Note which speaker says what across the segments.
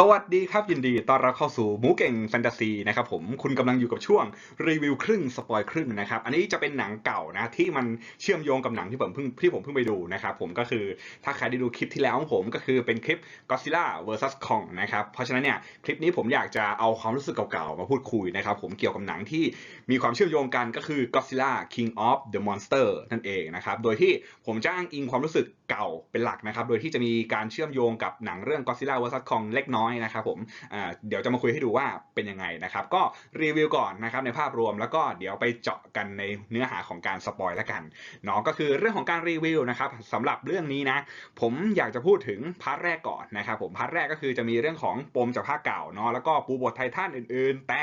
Speaker 1: สวัสดีครับยินดีต้อนรับเข้าสู่หมูเก่งแฟนตาซีนะครับผมคุณกำลังอยู่กับช่วงรีวิวครึ่งสปอยครึ่งนะครับอันนี้จะเป็นหนังเก่านะที่มันเชื่อมโยงกับหนังที่ผมเพิ่งที่ผมเพิ่งไปดูนะครับผมก็คือถ้าใครได้ดูคลิปที่แล้วของผมก็คือเป็นคลิป Godzilla vs Kong นะครับเพราะฉะนั้นเนี่ยคลิปนี้ผมอยากจะเอาความรู้สึกเก่าๆมาพูดคุยนะครับผมเกี่ยวกับหนังที่มีความเชื่อมโยงกันก็คือ Godzilla King of the Monster นั่นเองนะครับโดยที่ผมจะอ้างอิงความรู้สึก เก่าเป็นหลักนะครับ โดยที่จะมีการเชื่อมโยงกับหนังเรื่อง Godzilla vs Kong เล็กน้อยนะครับผมเดี๋ยวจะมาคุยให้ดูว่าเป็นยังไงนะครับ ก็รีวิวก่อนนะครับในภาพรวมแล้วก็เดี๋ยวไปเจาะกันในเนื้อหาของการสปอยล้วกันเนาะก็คือเรื่องของการรีวิวนะครับสำหรับเรื่องนี้นะผมอยากจะพูดถึงพาร์ทแรกก่อนนะครับผมพาร์ทแรกก็คือจะมีเรื่องของปมจากภาคเก่าเนาะแล้วก็ปูบทไททันอื่น ๆ แต่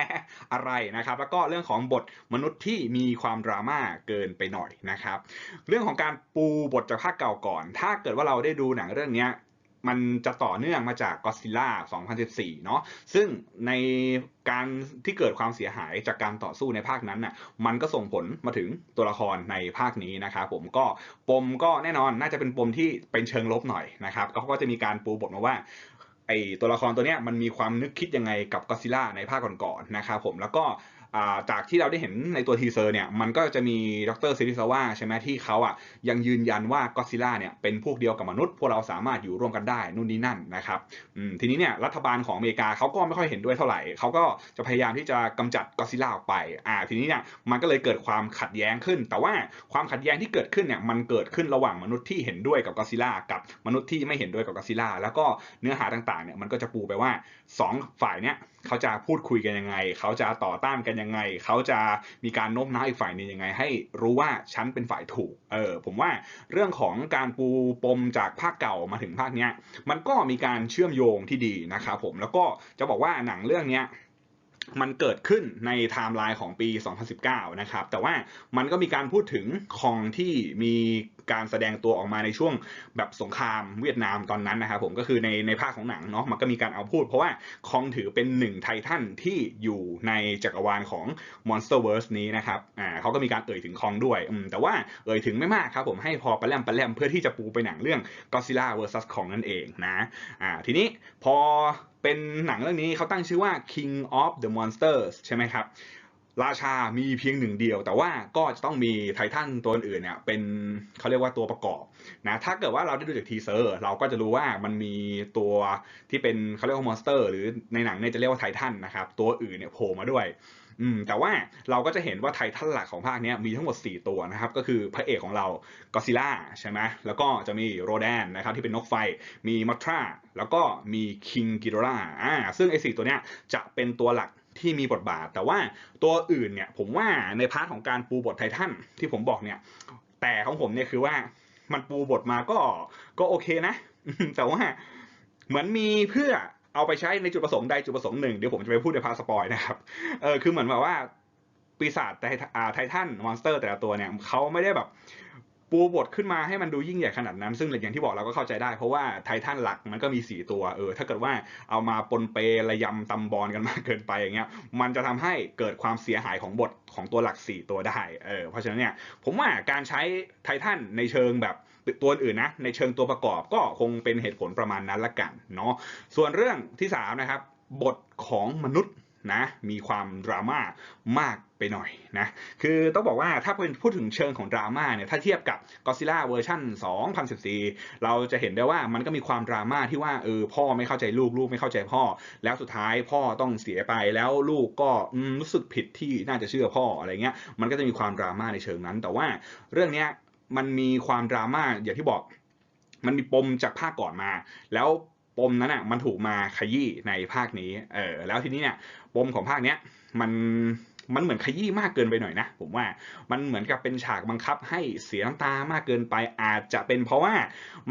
Speaker 1: อะไรนะครับ แล้วก็เรื่องของบทมนุษย์ที่มีความดราม่าเกินไปหน่อยนะครับ เรื่องของการปูบทจากภาคเก่าก่อนถ้าเกิดว่าเราได้ดูหนังเรื่องนี้มันจะต่อเนื่องมาจาก Godzilla 2014 เนาะ ซึ่งในการที่เกิดความเสียหายจากการต่อสู้ในภาคนั้นน่ะ มันก็ส่งผลมาถึงตัวละครในภาคนี้นะครับผมก็ปมก็แน่นอนน่าจะเป็นปมที่เป็นเชิงลบหน่อยนะครับเขาก็จะมีการปูบทมาว่าไอตัวละครตัวเนี้ยมันมีความนึกคิดยังไงกับก็ซิล่าในภาคก่อนๆนะครับผมแล้วก็จากที่เราได้เห็นในตัวทีเซอร์เนี่ยมันก็จะมีดรซิริซาวะใช่ไหมที่เขาอะยังยืนยันว่าก็ซิล่าเนี่ยเป็นพวกเดียวกับมนุษย์ พวกเราสามารถอยู่ร่วมกันได้นู่นนี่นั่นนะครับทีนี้เนี่ยรัฐบาลของอเมริกาเขาก็ไม่ค่อยเห็นด้วยเท่าไหร่เขาก็จะพยายามที่จะกำจัดก็ซิล่าออกไปอ่าทีนี้เนี่ยมันก็เลยเกิดความขัดแย้งขึ้น แต่ว่าความขัดแย้งที่เกิดขึ้นเนี่ยมันเกิดขึ้นระหว่างมนุษย์ที่เห็นด้วยกับก็ซิล่ากับมนุษย์ที่ไม่เห็นด้วยกับก็ซิล่าแล้วก็เนื้อหาต่างๆเนี่ยมันก็จะปูไปว่าสองฝ่ายเนี่ย เขาจะพูดคุยกันยังไง เขาจะต่อต้านกันยังไง เขาจะมีการโน้มน้าวอีกฝ่ายนึงยังไง ให้รู้ว่าฉันเป็นฝ่ายถูกเออผมว่าเรื่องของการปูปมจากภาคเก่ามาถึงภาคเนี้ยมันก็มีการเชื่อมโยงที่ดีนะครับผมแล้วก็จะบอกว่าหนังเรื่องเนี้ยมันเกิดขึ้นในไทม์ไลน์ของปี 2019 นะครับ แต่ว่ามันก็มีการพูดถึงคองที่มี การแสดงตัวออกมาในช่วงแบบสงครามเวียดนามตอนนั้นนะครับผมก็คือในในภาคของหนังเนาะมันก็มีการเอาพูด เพราะว่าคองถือเป็นหนึ่งไททันที่อยู่ในจักรวาลของ Monsterverse นี้นะครับอ่าเขาก็มีการเอ่ยถึงคองด้วยอืมแต่ว่าเอ่ยถึงไม่มากครับผมให้พอปะแลมปะแลมเพื่อที่จะปูไปหนังเรื่อง Godzilla vs Kong นั่นเองนะอ่าทีนี้พอเป็นหนังเรื่องนี้เขาตั้งชื่อว่า King of the Monsters ใช่ไหมครับ ราชามีเพียงหนึ่งเดียว แต่ว่าก็จะต้องมีไททันตัวอื่นเนี่ยเป็นเขาเรียกว่าตัวประกอบนะถ้าเกิดว่าเราได้ดูจากทีเซอร์เราก็จะรู้ว่ามันมีตัวที่เป็นเขาเรียกว่ามอนสเตอร์ หรือในหนังเนี่ยจะเรียกว่าไททันนะครับตัวอื่นเนี่ยโผล่มาด้วยอืมแต่ว่าเราก็จะเห็นว่าไททันหลักของภาคนี้มีทั้งหมด 4 ตัวนะครับ ก็คือพระเอกของเราก็ซิล่าใช่ไหมแล้วก็จะมีโรแดนนะครับที่เป็นนกไฟมีมัทราแล้วก็มีคิงกิโดราอ่าซึ่งไอ้สตัวเนี้ยจะเป็นตัวหลัก ที่มีบทบาท แต่ว่าตัวอื่นเนี่ยผมว่าในพาร์ทของการปูบทไททันที่ผมบอกเนี่ย แต่ของผมเนี่ยคือว่ามันปูบทมาก็ก็โอเคนะ แต่ว่าเหมือนมีเพื่อเอาไปใช้ในจุดประสงค์ใดจุดประสงค์หนึ่งเดี๋ยวผมจะไปพูดในพาร์ทสปอยนะครับเออคือเหมือนแบบว่าปีศาจไทอ่ไททันมอนสเตอร์แต่ละตัวเนี่ยเขาไม่ได้แบบ ปูบทขึ้นมาให้มันดูยิ่งใหญ่ขนาดนั้น ซึ่งอย่างที่บอกเราก็เข้าใจได้ เพราะว่าไททันหลักมันก็มีสี่ตัวเออถ้าเกิดว่าเอามาปนเประยำตำบอลกันมากเกินไปอย่างเงี้ยมันจะทำให้เกิดความเสียหายของบทของตัวหลัก 4 ตัวได้เออเพราะฉะนั้นเนี่ยผมว่าการใช้ไททันในเชิงแบบตัวอื่นนะในเชิงตัวประกอบก็คงเป็นเหตุผลประมาณนั้นละกันเนาะส่วนเรื่องที่3นะครับบทของมนุษย์นะมีความดราม่ามาก ไปหน่อยนะ คือต้องบอกว่าถ้าเป็นพูดถึงเชิงของดราม่าเนี่ย ถ้าเทียบกับ Godzilla เวอร์ชัน2014 เราจะเห็นได้ว่ามันก็มีความดราม่าที่ว่าเออพ่อไม่เข้าใจลูกลูกไม่เข้าใจพ่อ แล้วสุดท้ายพ่อต้องเสียไปแล้วลูกก็รู้สึกผิดที่น่าจะเชื่อพ่ออะไรเงี้ย มันก็จะมีความดราม่าในเชิงนั้น แต่ว่าเรื่องเนี้ยมันมีความดราม่าอย่างที่บอก มันมีปมจากภาคก่อนมา แล้วปมนั้นอะมันถูกมาขยี้ในภาคนี้ เออแล้วทีนี้เนี่ยปมของภาคเนี้ยมัน มันเหมือนขยี้มากเกินไปหน่อยนะ ผมว่ามันเหมือนกับเป็นฉากบังคับให้เสียน้ำตามากเกินไปอาจจะเป็นเพราะว่า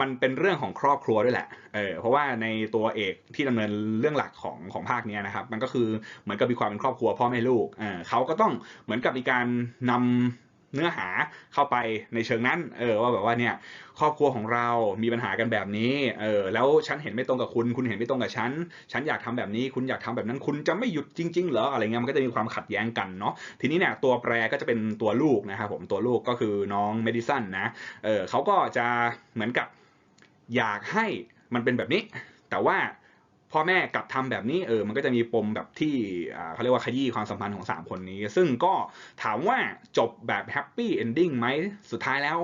Speaker 1: มันเป็นเรื่องของครอบครัวด้วยแหละเออเพราะว่าในตัวเอกที่ดำเนินเรื่องหลักของของภาคเนี้ยนะครับ มันก็คือเหมือนกับมีความเป็นครอบครัวพ่อแม่ลูกเออเขาก็ต้องเหมือนกับมีการนำ เนื้อหาเข้าไปในเชิงนั้น เออว่าแบบว่าเนี่ยครอบครัวของเรามีปัญหากันแบบนี้ เออแล้วฉันเห็นไม่ตรงกับคุณ คุณเห็นไม่ตรงกับฉัน ฉันอยากทำแบบนี้ คุณอยากทำแบบนั้น คุณจะไม่หยุดจริงๆเหรออะไรเงี้ยมันก็จะมีความขัดแย้งกันเนาะ ทีนี้เนี่ยตัวแปรก็จะเป็นตัวลูกนะครับผมตัวลูกก็คือน้องเมดิสันนะ เออเขาก็จะเหมือนกับอยากให้มันเป็นแบบนี้ แต่ว่า พ่อแม่กลับทำแบบนี้เออมันก็จะมีปมแบบที่เขาเรียกว่าขยี้ความสัมพันธ์ของสามคนนี้ ซึ่งก็ถามว่าจบแบบแฮปปี้เอนดิ้งไหมสุดท้ายแล้ว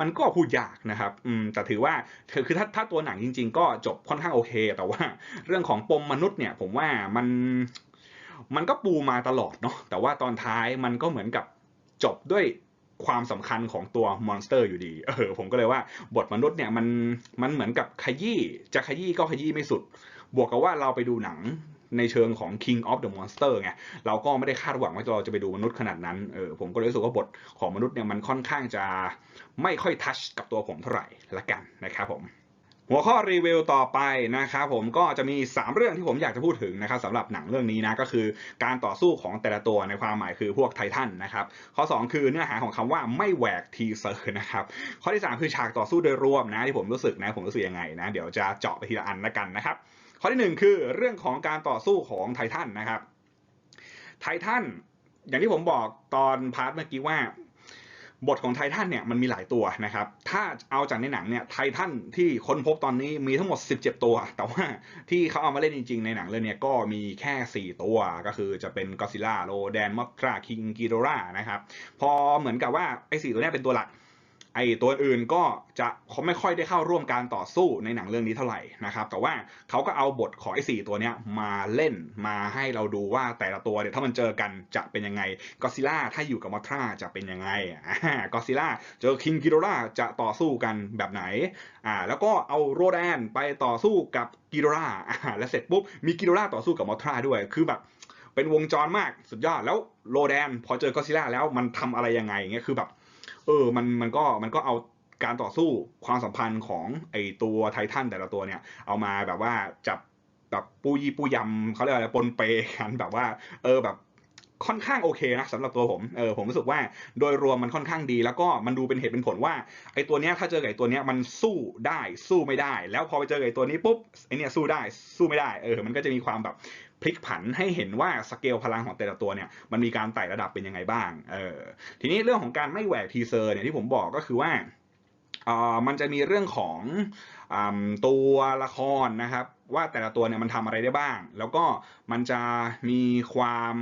Speaker 1: มันก็พูดยากนะครับอืมแต่ถือว่าคือคือถ้าถ้าตัวหนังจริง ๆ ก็จบค่อนข้างโอเค แต่ว่าเรื่องของปมมนุษย์เนี่ยผมว่ามันมันก็ปูมาตลอดเนาะแต่ว่าตอนท้ายมันก็เหมือนกับจบด้วยความสำคัญของตัวมอนสเตอร์อยู่ดีเออผมก็เลยว่าบทมนุษย์เนี่ยมันมันเหมือนกับขยี้จะขยี้ก็ขยี้ไม่สุด บวกกับว่าเราไปดูหนังในเชิงของ King of the Monster ไง เราก็ไม่ได้คาดหวังว่าเราจะไปดูมนุษย์ขนาดนั้น เออ ผมก็เลยรู้สึกว่าบทของมนุษย์เนี่ยมันค่อนข้างจะไม่ค่อยทัชกับตัวผมเท่าไหร่ละกันนะครับผม หัวข้อรีวิวต่อไปนะครับผมก็จะมี 3 เรื่องที่ผมอยากจะพูดถึงนะครับสำหรับหนังเรื่องนี้นะก็คือการต่อสู้ของแต่ละตัวในความหมายคือพวกไททันนะครับ ข้อ 2 คือเนื้อหาของคำว่าไม่แหวกทีเซอร์นะครับ ข้อที่ 3 คือฉากต่อสู้โดยรวมนะที่ผมรู้สึกนะผมรู้สึกยังไงนะเดี๋ยวจะเจาะไปทีละอันละกันนะครับ ข้อที่หนึ่งคือเรื่องของการต่อสู้ของไททันนะครับ ไททันอย่างที่ผมบอกตอนพาร์ทเมื่อกี้ว่า บทของไททันเนี่ยมันมีหลายตัวนะครับ ถ้าเอาจากในหนังเนี่ยไททันที่ค้นพบตอนนี้มีทั้งหมด 17 ตัว แต่ว่าที่เขาเอามาเล่นจริง ๆ ในหนังเรื่องเนี้ยก็มีแค่ 4 ตัวก็คือจะเป็นก d ซิล่าโ o แดนมอทราคิงกิโดรานะครับ พอเหมือนกับว่าไอ้สี่ตัวนี้เป็นตัวหลัก ไอ้ตัวอื่นก็จะเขาไม่ค่อยได้เข้าร่วมการต่อสู้ในหนังเรื่องนี้เท่าไหร่นะครับ แต่ว่าเขาก็เอาบทของไอ้สี่ตัวเนี้ยมาเล่นมาให้เราดูว่าแต่ละตัวเนี่ยถ้ามันเจอกันจะเป็นยังไงก็ซิล่าถ้าอยู่กับมอทราจะเป็นยังไงอ่ากซิล่าเจอคิงกิโดราจะต่อสู้กันแบบไหนอ่าแล้วก็เอาโรแดนไปต่อสู้กับกิโดราอ่าแล้วเสร็จปุ๊บมีกิโดราต่อสู้กับมอทราด้วยคือแบบเป็นวงจรมากสุดยอดแล้วโรแดนพอเจอก็ซิล่าแล้วมันทำอะไรยังไงเงี้ยคือแบบ เออมันมันก็มันก็เอาการต่อสู้ความสัมพันธ์ของไอตัวไททันแต่ละตัวเนี่ย เอามาแบบว่าจับแบบปูยี่ปูยำเขาเรียกอะไรปนเปกันแบบว่า เออแบบค่อนข้างโอเคนะสำหรับตัวผมเออผมรู้สึกว่าโดยรวมมันค่อนข้างดี แล้วก็มันดูเป็นเหตุเป็นผลว่าไอตัวเนี้ยถ้าเจอกับไอตัวเนี้ยมันสู้ได้สู้ไม่ได้ แล้วพอไปเจอกับไอตัวนี้ปุ๊บไอเนี้ยสู้ได้สู้ไม่ได้เออมันก็จะมีความแบบ พลิกผันให้เห็นว่าสเกลพลังของแต่ละตัวเนี่ยมันมีการไต่ระดับเป็นยังไงบ้างเออทีนี้เรื่องของการไม่แหวกทีเซอร์เนี่ยที่ผมบอกก็คือว่าอ่ามันจะมีเรื่องของอตัวละครนะครับ ว่าแต่ละตัวเนี่ยมันทำอะไรได้บ้าง แล้วก็มันจะมีความ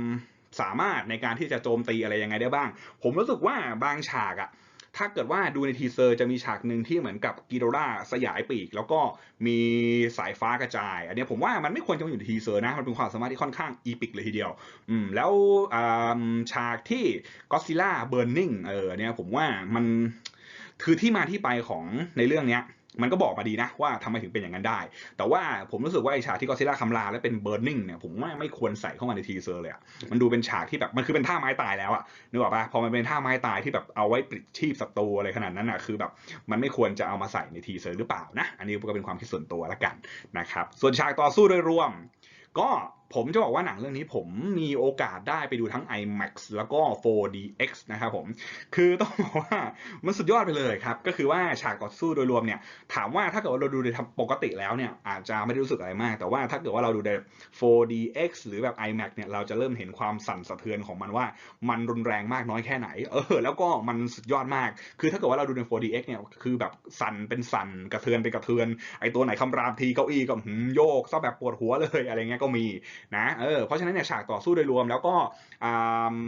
Speaker 1: สามารถในการที่จะโจมตีอะไรยังไงได้บ้าง ผมรู้สึกว่าบางฉากอะ ถ้าเกิดว่าดูในทีเซอร์จะมีฉากหนึ่งที่เหมือนกับกิโดราสยายปีก แล้วก็มีสายฟ้ากระจาย อันนี้ผมว่ามันไม่ควรจะมาอยู่ในทีเซอร์นะ มันเป็นความสามารถที่ค่อนข้างอีพิกเลยทีเดียว อืม แล้วฉากที่ก็ซิล่าเบิร์นนิ่งเออเนี่ยผมว่ามันคือที่มาที่ไปของในเรื่องเนี้ย มันก็บอกมาดีนะว่าทำไมถึงเป็นอย่างนั้นได้ แต่ว่าผมรู้สึกว่าไอฉากที่ก็ซิล่าคำราและเป็นเบิร์นนิ่งเนี่ยผมว่าไม่ควรใส่เข้ามาในทีเซอร์เลยอะมันดูเป็นฉากที่แบบมันคือเป็นท่าไม้ตายแล้วอะนึกออกปะพอมันเป็นท่าไม้ตายที่แบบเอาไว้ปลิดชีพศัตรูอะไรขนาดนั้นอะคือแบบมันไม่ควรจะเอามาใส่ในทีเซอร์หรือเปล่านะอันนี้ก็เป็นความคิดส่วนตัวละกันนะครับส่วนฉากต่อสู้โดยรวม ก็ ผมจะบอกว่าหนังเรื่องนี้ผมมีโอกาสได้ไปดูทั้ง IMAX แล้วก็ 4DX นะครับผม คือต้องบอกว่ามันสุดยอดไปเลยครับ ก็คือว่าฉากต่อสู้โดยรวมเนี่ย ถามว่าถ้าเกิดว่าเราดูในปกติแล้วเนี่ย อาจจะไม่ได้รู้สึกอะไรมาก แต่ว่าถ้าเกิดว่าเราดูใน 4DX หรือแบบ IMAX เนี่ย เราจะเริ่มเห็นความสั่นสะเทือนของมันว่า มันรุนแรงมากน้อยแค่ไหน เออ แล้วก็มันสุดยอดมาก คือถ้าเกิดว่าเราดูใน 4DX เนี่ย คือแบบสั่นเป็นสั่นกระเทือนเป็นกระเทือน ไอตัวไหนคำรามทีเก้าอี้ก็หืมโยกซะแบบปวดหัวเลยอะไรเงี้ยก็มีนะเออเพราะฉะนั้นเนี่ยฉากต่อสู้โดยรวม แล้วก็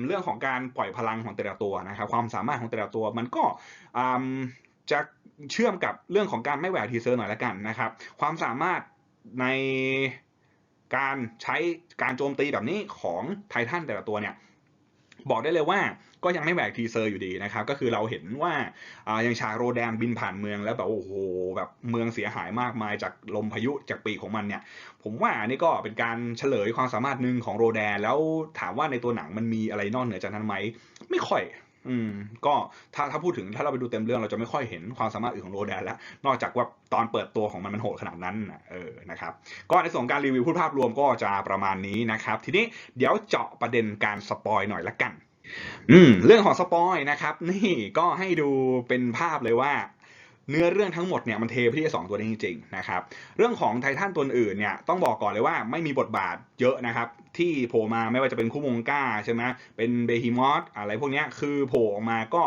Speaker 1: เรื่องของการปล่อยพลังของแต่ละตัวนะครับความสามารถของแต่ละตัวมันก็จะเชื่อมกับเรื่องของการไม่แหวกทีเซอร์หน่อยละกันนะครับ ความสามารถในการใช้การโจมตีแบบนี้ของไททันแต่ละตัวเนี่ยบอกได้เลยว่า ก็ยังไม่แหวกทีเซอร์อยู่ดีนะครับก็คือเราเห็นว่าอ่าย่างฉากโรแดนบินผ่านเมืองแล้วแบบโอ้โหแบบเมืองเสียหายมากมายจากลมพายุจากปีกของมันเนี่ยผมว่าอันนี้ก็เป็นการเฉลยความสามารถหนึ่งของโรแดน แล้วถามว่าในตัวหนังมันมีอะไรนอกเหนือจากนั้นไหมไม่ค่อยอืมก็ถ้าถ้าพูดถึงถ้าเราไปดูเต็มเรื่องเราจะไม่ค่อยเห็นความสามารถอื่นของโรแดนแล้ว นอกจากว่าตอนเปิดตัวของมันมันโหดขนาดนั้นนะเออนะครับก็ในส่วนการรีวิวพูดภาพรวมก็จะประมาณนี้นะครับ ทีนี้เดี๋ยวเจาะประเด็นการสปอยหน่อยละกัน อืมเรื่องของสปอยนะครับนี่ก็ให้ดูเป็นภาพเลยว่า เนื้อเรื่องทั้งหมดเนี่ยมันเทไปที่สองตัวนี้จริงๆนะครับเรื่องของไททันตัวอื่นเนี่ยต้องบอกก่อนเลยว่าไม่มีบทบาทเยอะนะครับ ที่โผล่มาไม่ว่าจะเป็นคู่มงก้าใช่ไหมเป็นเบฮิมอสอะไรพวกนี้คือโผล่ออกมาก็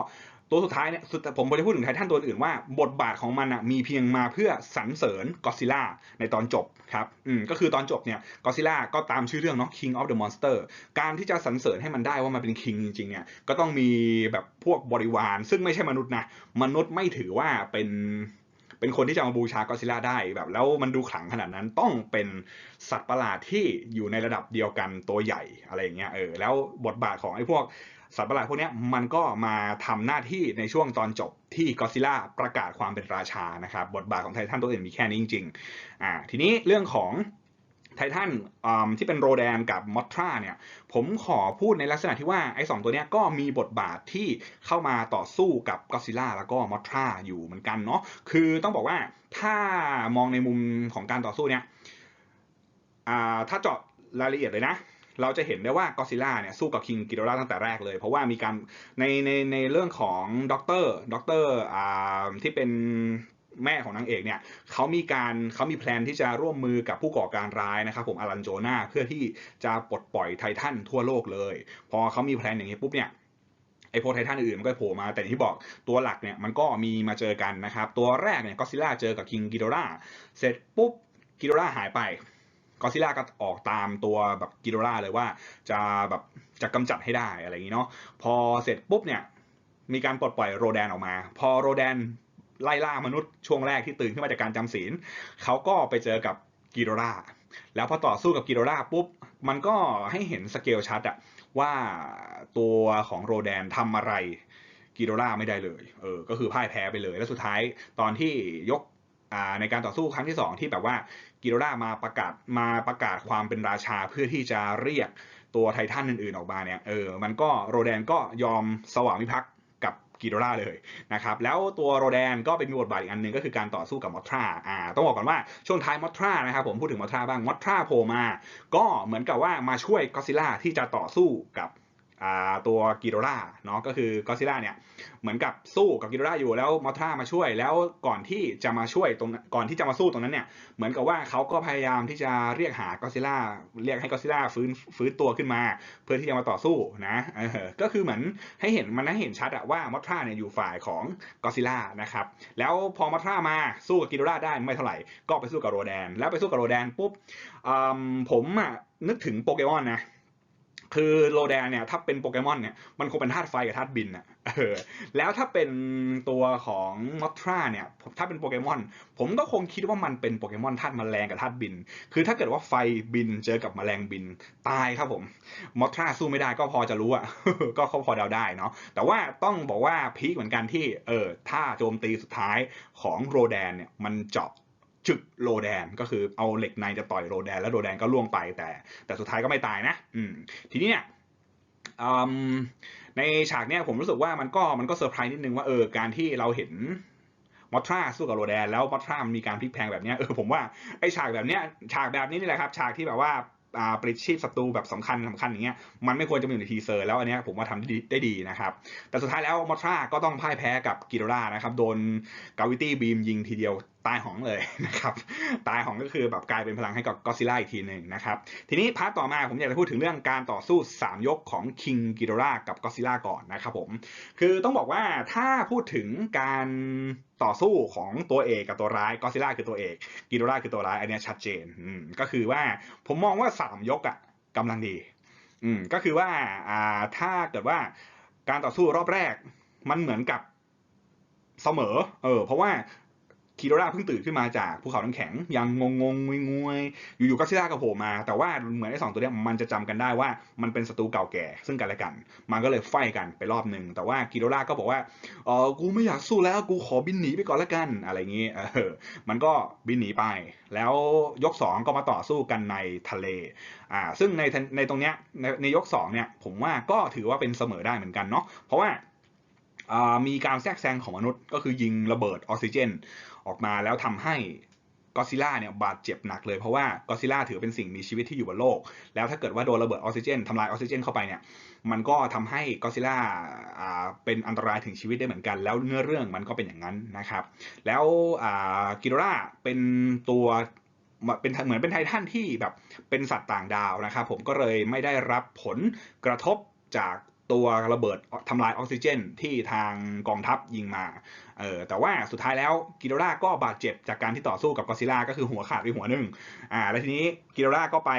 Speaker 1: ตัวสุดท้ายเนี่ยสุดผมจะพูดถึงไททันตัวอื่นว่าบทบาทของมันอะมีเพียงมาเพื่อสรรเสริญก็ซิล่าในตอนจบครับอืมก็คือตอนจบเนี่ยก็ซิล่าก็ตามชื่อเรื่องเนาะ King of the Monster การที่จะสรรเสริญให้มันได้ว่ามันเป็น King จริงๆเนี่ยก็ต้องมีแบบพวกบริวาร ซึ่งไม่ใช่มนุษย์นะ มนุษย์ไม่ถือว่าเป็นเป็นคนที่จะมาบูชาก็ซิล่าได้แบบแล้วมันดูขลังขนาดนั้นต้องเป็นสัตว์ประหลาดที่อยู่ในระดับเดียวกันตัวใหญ่อะไรอย่างเงี้ยเออแล้วบทบาทของไอ้พวก สัตว์ประหลาดพวกนี้มันก็มาทำหน้าที่ในช่วงตอนจบที่ก็ซิล่าประกาศความเป็นราชานะครับ บทบาทของไททันตัวอื่นมีแค่นี้จริงๆอ่าทีนี้เรื่องของไททันที่เป็นโรแดนกับมอทราเนี่ยผมขอพูดในลักษณะที่ว่าไอ้สตัวเนี้ยก็มีบทบาทที่เข้ามาต่อสู้กับก็ซิล่าแล้วก็มอทราอยู่เหมือนกันเนาะคือต้องบอกว่าถ้ามองในมุมของการต่อสู้เนี่ยถ้าเจาะรายละเอียดเลยนะ เราจะเห็นได้ว่ากอซิล่าเนี่ยสู้กับคิงกิโดราตั้งแต่แรกเลย เพราะว่ามีการในในในเรื่องของด็อกเตอร์ด็อกเตอร์อ่าที่เป็นแม่ของนางเอกเนี่ยเขามีการเขามีแพลนที่จะร่วมมือกับผู้ก่อการร้ายนะครับผมอารันโจนาเพื่อที่จะปลดปล่อยไททันทั่วโลกเลย พอเขามีแพลนอย่างนี้ปุ๊บเนี่ยไอโพไททันอื่นมันก็โผล่มา แต่ที่บอกตัวหลักเนี่ยมันก็มีมาเจอกันนะครับ ตัวแรกเนี่ยก็ซิล่าเจอกับคิงกิโดราเสร็จปุ๊บกิโดราหายไป ก็ซิล่าก็ออกตามตัวแบบกิโดราเลยว่าจะแบบจะกำจัดให้ได้อะไรอย่างนี้เนาะพอเสร็จปุ๊บเนี่ยมีการปลดปล่อยโรแดนออกมา พอโรแดนไล่ล่ามนุษย์ช่วงแรกที่ตื่นขึ้นมาจากการจำศีลเขาก็ไปเจอกับกิโดราแล้วพอต่อสู้กับกิโดราปุ๊บ มันก็ให้เห็นสเกลชัดอะว่าตัวของโรแดนทำอะไรกิโดราไม่ได้เลย เออ ก็คือพ่ายแพ้ไปเลย แล้วสุดท้ายตอนที่ยกในการต่อสู้ครั้งที่ 2 ที่แบบว่า กิโดรามาประกาศมาประกาศความเป็นราชาเพื่อที่จะเรียกตัวไททันอื่นๆออกมาเนี่ยเออมันก็โรแดนก็ยอมสว่างวิพักกับกิโดราเลยนะครับแล้วตัวโรแดนก็เป็นมีบทบาทอีกอันหนึ่งก็คือการต่อสู้กับมอทราอ่าต้องบอกก่อนว่าช่วงท้ายมอทรานะครับผมพูดถึงมอทราบ้างมอทราโผล่มา ก็เหมือนกับว่ามาช่วยก็ซิล่าที่จะต่อสู้กับ ตัวกิโดราเนาะก็คือกอซิล่าเนี่ยเหมือนกับสู้กับกิโดราอยู่แล้วมอทรามาช่วยแล้วก่อนที่จะมาช่วยตรงก่อนที่จะมาสู้ตรงนั้นเนี่ยเหมือนกับว่าเขาก็พยายามที่จะเรียกหากอซิล่าเรียกให้กอซิล่าฟื้นฟื้นตัวขึ้นมา เพื่อที่จะมาต่อสู้นะเออก็คือเหมือนให้เห็นมันให้เห็นชัดอะว่ามอทราเนี่ยอยู่ฝ่ายของกอซิล่านะครับแล้วพอมอทรามาสู้กับกิโดราได้ไม่เท่าไหร่ก็ไปสู้กับโรแดน แล้วไปสู้กับโรแดนปุ๊บผมอะนึกถึงโปเกมอนนะ คือโลแดนเนี่ยถ้าเป็นโปเกมอนเนี่ยมันคงเป็นธาตุไฟกับธาตุบินอะเออแล้วถ้าเป็นตัวของมอทราเนี่ยถ้าเป็นโปเกมอน ผมก็คงคิดว่ามันเป็นโปเกมอนธาตุแมลงกับธาตุบิน คือถ้าเกิดว่าไฟบินเจอกับแมลงบินตายครับผมมอทราสู้ไม่ได้ก็พอจะรู้อะก็เขาพอเดาได้เนาะแต่ว่าต้องบอกว่าพีคเหมือนกันที่เออถ้าโจมตีสุดท้ายของโรแดนเนี่ยมันเจาะ จึกโรแดนก็คือเอาเหล็กในจะต่อยโรแดนแล้วโรแดนก็ล่วงไปแต่ แต่สุดท้ายก็ไม่ตายนะอืมทีนี้เนี่ยในฉากเนี้ยผมรู้สึกว่ามันก็มันก็เซอร์ไพรส์นิดนึงว่าเออการที่เราเห็นมอทราสู้กับโรแดนแล้วมอทรามีการพลิกแพงแบบนี้เออผมว่าไอฉากแบบเนี้ยฉากแบบนี้นี่แหละครับ ฉากที่แบบว่าปลิดชีพศัตรูแบบสำคัญสำคัญอย่างเงี้ยมันไม่ควรจะมีอยู่ในทีเซอร์แล้วอันนี้ผมว่าทำได้ได้ดีนะครับ แต่สุดท้ายแล้วมอทราก็ต้องพ่ายแพ้กับกิโดรานะครับ โดนกาวิตี้บีมยิงทีเดียว ตายหองเลยนะครับ ตายหองก็คือแบบกลายเป็นพลังให้กับก็ซิล่าอีกทีหนึ่งนะครับ ทีนี้พาร์ทต่อมาผมอยากจะพูดถึงเรื่องการต่อสู้ 3 ยกของคิงกิโดรากับก็ซิล่าก่อนนะครับผม คือต้องบอกว่าถ้าพูดถึงการต่อสู้ของตัวเอกกับตัวร้ายก็ซิล่าคือตัวเอกกิโดราคือตัวร้าย อันนี้ชัดเจนก็คือว่าผมมองว่า 3 ยกอะกำลังดี อืมก็คือว่าอ่าถ้าเกิดว่าการต่อสู้รอบแรกมันเหมือนกับเสมอ เออ เพราะว่า คีโดราเพิ่งตื่นขึ้นมาจากภูเขาน้ำแข็ง ยังงงงงงงวยอยู่ๆก็ซิล่าก็โผล่มา แต่ว่าเหมือนไอ้สองตัวนี้มันจะจำกันได้ว่ามันเป็นศัตรูเก่าแก่ซึ่งกันและกัน มันก็เลยไฟกันไปรอบหนึ่งแต่ว่าคีโดราก็บอกว่าเออกูไม่อยากสู้แล้วกูขอบินหนีไปก่อนละกันอะไรอย่างนี้เออมันก็บินหนีไป แล้วยกสองก็มาต่อสู้กันในทะเลอ่าซึ่งในในตรงเนี้ยในในยกสองเนี่ยผมว่าก็ถือว่าเป็นเสมอได้เหมือนกันเนาะเพราะว่า มีการแทรกแซงของมนุษย์ ก็คือยิงระเบิดออกซิเจน ออกมาแล้วทำให้กอซิล่าเนี่ยบาดเจ็บหนักเลยเพราะว่ากอซิล่าถือเป็นสิ่งมีชีวิตที่อยู่บนโลก แล้วถ้าเกิดว่าโดนระเบิดออกซิเจนทำลายออกซิเจนเข้าไปเนี่ยมันก็ทำให้กอซิล่าเป็นอันตรายถึงชีวิตได้เหมือนกัน แล้วเนื้อเรื่องมันก็เป็นอย่างนั้นนะครับ แล้วกิโดราเป็นตัวเป็นเหมือนเป็นไททันที่แบบเป็นสัตว์ต่างดาวนะครับผมก็เลยไม่ได้รับผลกระทบจาก ตัวระเบิดทำลายออกซิเจนที่ทางกองทัพยิงมา เออแต่ว่าสุดท้ายแล้วกิโดราก็บาดเจ็บจากการที่ต่อสู้กับกอซิล่าก็คือหัวขาดไปหัวหนึ่งอ่าแล้วทีนี้กิโดราก็ไป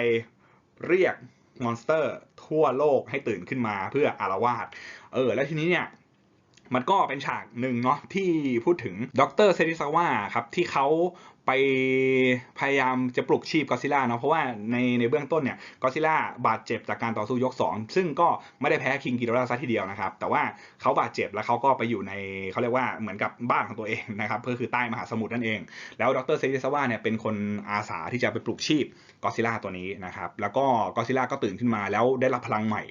Speaker 1: เรียกมอนสเตอร์ทั่วโลกให้ตื่นขึ้นมาเพื่ออารวาสเออ แล้วทีนี้เนี่ยมันก็เป็นฉากหนึ่งเนาะที่พูดถึงดรเซริซาวะครับที่เขา ไปพยายามจะปลุกชีพกอซิล่าเนาะเพราะว่าในในเบื้องต้นเนี่ยกอซิล่าบาดเจ็บจากการต่อสู้ยก 2 ซึ่งก็ไม่ได้แพ้คิงกิโดราซะทีเดียวนะครับ แต่ว่าเขาบาดเจ็บแล้วเขาก็ไปอยู่ในเขาเรียกว่าเหมือนกับบ้านของตัวเองนะครับก็คือใต้มหาสมุทรนั่นเอง แล้วดรเซริซาวะเนี่ยเป็นคนอาสาที่จะไปปลุกชีพกอซิล่าตัวนี้นะครับแล้วก็กอซิล่าก็ตื่นขึ้นมาแล้วได้รับพลังใหม่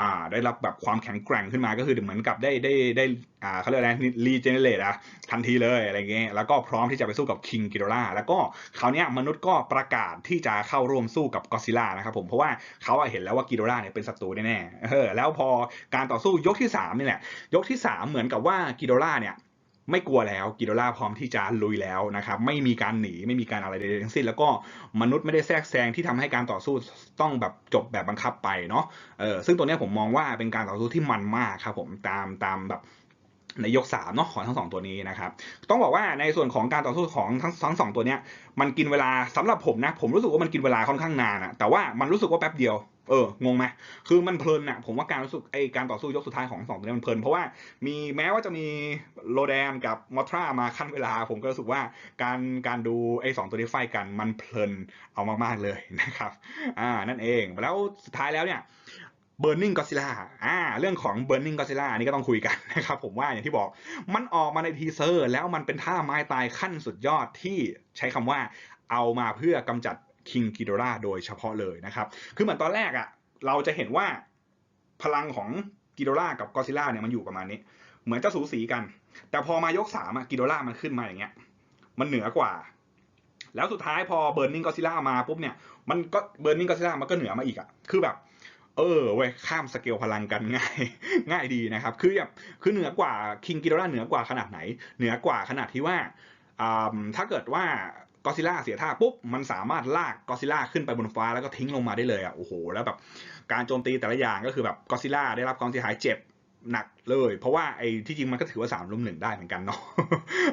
Speaker 1: อ่าได้รับแบบความแข็งแกร่งขึ้นมาก็คือเหมือนกับได้ได้ได้อ่าเขาเรียกอะไรรีเจเนเรตอะทันทีเลยอะไรเงี้ยแล้วก็พร้อมที่จะไปสู้กับคิงกิโดราแล้วก็คราวนี้มนุษย์ก็ประกาศที่จะเข้าร่วมสู้กับกอซิล่านะครับผมเพราะว่าเขาเห็นแล้วว่ากิโดราเนี่ยเป็นศัตรูแน่ๆเออแล้วพอการต่อสู้ยกที่3นี่แหละยกที่ 3 เหมือนกับว่ากิโดราเนี่ยไม่กลัวแล้วกิโดล่าพร้อมที่จะลุยแล้วนะครับไม่มีการหนีไม่มีการอะไรใดๆทั้งสิ้นแล้วก็มนุษย์ไม่ได้แทรกแซงที่ทำให้การต่อสู้ต้องแบบจบแบบบังคับไปเนาะเออซึ่งตัวนี้ผมมองว่าเป็นการต่อสู้ที่มันมากครับผมตามตามแบบ ในยกสามเนาะของทั้งสองตัวนี้นะครับ ต้องบอกว่าในส่วนของการต่อสู้ของทั้งทั้งสองตัวเนี้ยมันกินเวลาสำหรับผมนะ ผมรู้สึกว่ามันกินเวลาค่อนข้างนานอะแต่ว่ามันรู้สึกว่าแป๊บเดียวเอองงไหมคือมันเพลินอะผมว่าการรู้สึกไอการต่อสู้ยกสุดท้ายของสองตัวนี้มันเพลินเพราะว่ามีแม้ว่าจะมีโลแดนกับมอทรามาขั้นเวลา ผมก็รู้สึกว่าการการดูไอสองตัวนี้ไฟกันมันเพลินเอามากๆเลยนะครับอ่านั่นเองแล้วสุดท้ายแล้วเนี่ย Burning Godzilla อ่าเรื่องของ Burning Godzilla อันนี้ก็ต้องคุยกันนะครับผมว่าอย่างที่บอกมันออกมาในทีเซอร์แล้วมันเป็นท่าไม้ตายขั้นสุดยอดที่ใช้คำว่าเอามาเพื่อกำจัด King Ghidorah โดยเฉพาะเลยนะครับคือเหมือนตอนแรกอะ่ะเราจะเห็นว่าพลังของกิโดรากับกอซิล่าเนี่ยมันอยู่ประมาณนี้ เหมือนจะสูสีกัน แต่พอมายกสามอะกิโดรามันขึ้นมาอย่างเงี้ยมันเหนือกว่า แล้วสุดท้ายพอเบิร์นนิงกอซิล่ามาปุ๊บเนี่ยมันก็เบิร์นนิงกอซิล่ามันก็เหนือมาอีกอะคือแบบ เออเว้ยข้ามสเกลพลังกันง่ายง่ายดีนะครับ คือแบบคือเหนือกว่าคิงกิโดราเหนือกว่าขนาดไหน เหนือกว่าขนาดที่ว่าถ้าเกิดว่ากอซิล่าเสียท่าปุ๊บมันสามารถลากกอซิล่าขึ้นไปบนฟ้าแล้วก็ทิ้งลงมาได้เลยอะโอ้โหแล้วแบบการโจมตีแต่ละอย่างก็คือแบบกอซิล่าได้รับความเสียหายเจ็บ หนักเลย เพราะว่าไอ้ที่จริงมันก็ถือว่าสามลุมหนึ่งได้เหมือนกันเนาะ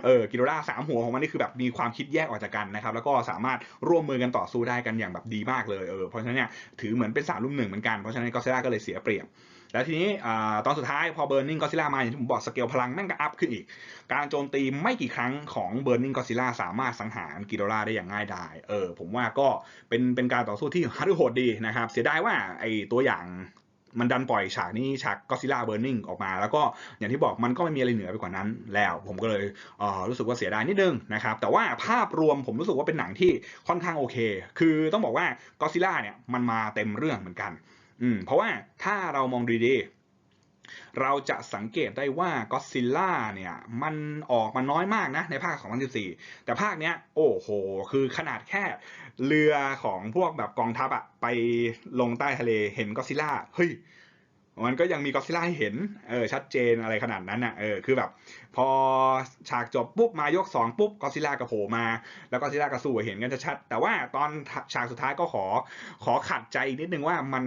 Speaker 1: เออกิโดราสามหัวของมันนี่คือแบบมีความคิดแยกออกจากกันนะครับแล้วก็สามารถร่วมมือกันต่อสู้ได้กันอย่างแบบดีมากเลยเออเพราะฉะนั้นเนี่ยถือเหมือนเป็นสามลุมหนึ่งเหมือนกันเพราะฉะนั้นก็ซิล่าก็เลยเสียเปรียบแล้วทีนี้ตอนสุดท้ายพอเบอร์นิงก็ซิล่ามาอย่างที่ผมบอกสเกลพลังแม่งก็อัพขึ้นอีก การโจมตีไม่กี่ครั้งของเบอร์นิงก็ซิล่าสามารถสังหารกิโดราได้อย่างง่ายดายเออผมว่าก็เป็นเป็นการต่อสู้ที่ฮาร์ดโหดดีนะครับ เสียดายว่าไอตัวอย่าง มันดันปล่อยฉากนี้ฉากก็ซิล่าเบอร์นิงออกมา แล้วก็อย่างที่บอกมันก็ไม่มีอะไรเหนือไปกว่านั้น แล้วผมก็เลยเรู้สึกว่าเสียดายนิดนึงนะครับแต่ว่าภาพรวมผมรู้สึกว่าเป็นหนังที่ค่อนข้างโอเค คือต้องบอกว่าก็ซิล่าเนี่ยมันมาเต็มเรื่องเหมือนกันอืมเพราะว่าถ้าเรามองดีๆ เราจะสังเกตได้ว่าก็ซิลล่าเนี่ยมันออกมาน้อยมากนะในภาค 2014 แต่ภาคเนี้ยโอ้โห คือขนาดแค่เรือของพวกแบบกองทัพอะไปลงใต้ทะเลเห็นก็ซิล่าเฮ้ย มันก็ยังมีก็ซิล่าให้เห็นเออชัดเจนอะไรขนาดนั้นอะเออคือแบบ พอฉากจบปุ๊บมายกสองปุ๊บก็ซิล่ากระโผล่มา แล้วก็ซิล่ากระสู้เห็นกันชัดแต่ว่าตอนฉากสุดท้ายก็ขอขอขัดใจอีกนิดนึงว่ามัน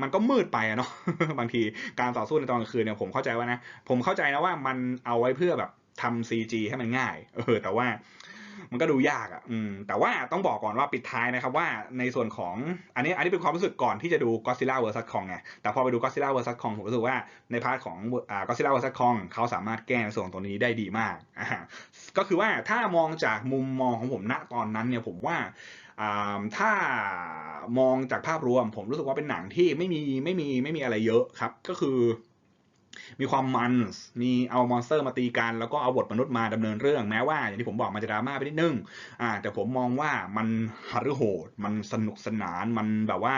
Speaker 1: มันก็มืดไปอะเนาะบางทีการต่อสู้ในตอนกลางคืนเนี่ยผมเข้าใจว่านะ ผมเข้าใจนะว่ามันเอาไว้เพื่อแบบทำซีจีให้มันง่าย เออ แต่ว่า มันก็ดูยากอะ อืม แต่ว่าต้องบอกก่อนว่าปิดท้ายนะครับว่าในส่วนของอันนี้อันนี้เป็นความรู้สึกก่อนที่จะดู Godzilla vs Kong ไงแต่พอไปดู Godzilla vs Kong ผมรู้สึกว่าในพาร์ทของอ่า Godzilla vs Kong เขาสามารถแก้ในส่วนตัวนี้ได้ดีมากอ่าก็คือว่าถ้ามองจากมุมมองของผมณตอนนั้นเนี่ยผมว่าถ้ามองจากภาพรวม ผมรู้สึกว่าเป็นหนังที่ไม่มีไม่มีไม่มีอะไรเยอะครับ ก็คือ มีความมัน มีเอามอนสเตอร์มาตีกัน แล้วก็เอาบทมนุษย์มาดำเนินเรื่อง แม้ว่าอย่างที่ผมบอกมันจะดราม่าไปนิดนึง อ่า แต่ผมมองว่ามันฮาร์โหด มันสนุกสนาน มันแบบว่า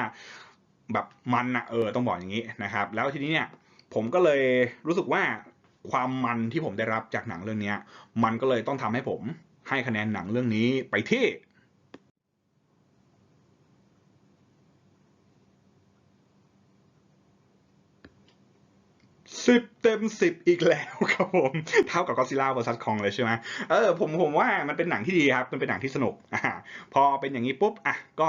Speaker 1: แบบมันอะเออ ต้องบอกอย่างนี้นะครับ แล้วทีนี้เนี่ย ผมก็เลยรู้สึกว่าความมันที่ผมได้รับจากหนังเรื่องนี้ มันก็เลยต้องทำให้ผมให้คะแนนหนังเรื่องนี้ไปที่ สิบเต็มสิบอีกแล้วครับผม เท่ากับก็ซิล่าเวอร์ซัสคองเลยใช่ไหมเออผมผมว่ามันเป็นหนังที่ดีครับ มันเป็นหนังที่สนุกอ่าพอเป็นอย่างนี้ปุ๊บอะก็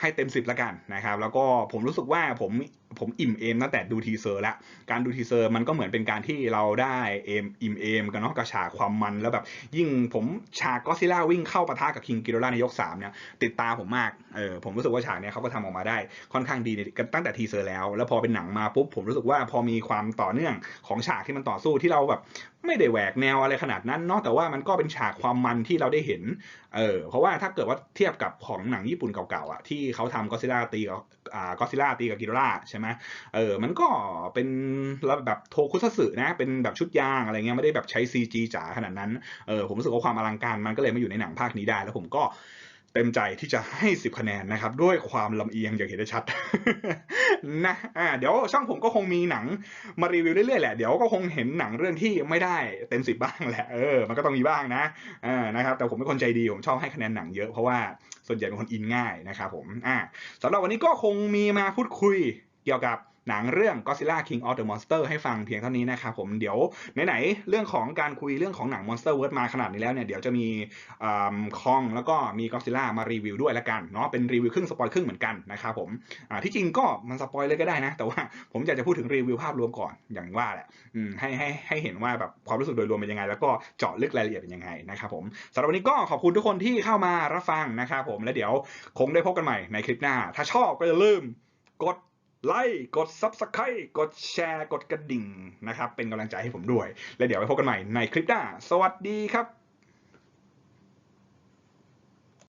Speaker 1: ให้เต็มสิบละกันนะครับ แล้วก็ผมรู้สึกว่าผม ผมอิ่มเอมตั้งแต่ดูทีเซอร์แล้วการดูทีเซอร์มันก็เหมือนเป็นการที่เราได้เอมอิ่มเอมกันเนาะกับฉากความมันแล้วแบบยิ่งผมฉากก็ซิล่าวิ่งเข้าปะทะกับคิงกิโดล่าในยกสามเนี่ยติดตาผมมากเออผมรู้สึกว่าฉากเนี้ยเขาก็ทำออกมาได้ค่อนข้างดีในตั้งแต่ทีเซอร์แล้ว แล้วพอเป็นหนังมาปุ๊บผมรู้สึกว่าพอมีความต่อเนื่องของฉากที่มันต่อสู้ที่เราแบบไม่ได้แหวกแนวอะไรขนาดนั้นเนาะแต่ว่ามันก็เป็นฉากความมันที่เราได้เห็น เออเพราะว่าถ้าเกิดว่าเทียบกับของหนังญี่ปุ่นเก่าๆอะที่เขาทำก็ซิล่าตีอ่าก็ซิล่าตีกับกิโดล่าใช่ไหมเออมันก็เป็นระแบบโทคุซัสึนะเป็นแบบชุดยางอะไรเงี้ยไม่ได้แบบใช้ CG จ๋าขนาดนั้นเออผมรู้สึกว่าความอลังการมันก็เลยมาอยู่ในหนังภาคนี้ได้แล้วผมก็ เต็มใจที่จะให้ 10 คะแนนนะครับ ด้วยความลำเอียงอย่างเห็นได้ชัดนะอ่าเดี๋ยวช่องผมก็คงมีหนังมารีวิวเรื่อยๆแหละเดี๋ยวก็คงเห็นหนังเรื่องที่ไม่ได้เต็มสิบบ้างแหละเออมันก็ต้องมีบ้างนะอ่านะครับแต่ผมเป็นคนใจดีผมชอบให้คะแนนหนังเยอะเพราะว่าส่วนใหญ่เป็นคนอินง่ายนะครับผมอ่าสำหรับวันนี้ก็คงมีมาพูดคุยเกี่ยวกับ หนังเรื่อง Godzilla King of the Monster ให้ฟังเพียงเท่านี้นะครับผมเดี๋ยวไหนๆเรื่องของการคุยเรื่องของหนัง Monster World มาขนาดนี้แล้วเนี่ยเดี๋ยวจะมีคองแล้วก็มี Godzilla มารีวิวด้วยละกันเนาะเป็นรีวิวครึ่งสปอยครึ่งเหมือนกันนะครับผมที่จริงก็มันสปอยเลยก็ได้นะ แต่ว่าผมอยากจะพูดถึงรีวิวภาพรวมก่อนอย่างว่าแหละให้ให้ให้เห็นว่าแบบความรู้สึกโดยรวมเป็นยังไง แล้วก็เจาะลึกรายละเอียดเป็นยังไงนะครับผมสำหรับวันนี้ก็ขอบคุณทุกคนที่เข้ามารับฟังนะครับผมแล้วเดี๋ยวคงได้พบกันใหม่ในคลิปหน้า ถ้าชอบก็อย่าลืมกด ไลค์กด Subscribe กดแชร์ กดกระดิ่งนะครับ เป็นกำลังใจให้ผมด้วย และเดี๋ยวไปพบกันใหม่ในคลิปหน้า สวัสดีครับ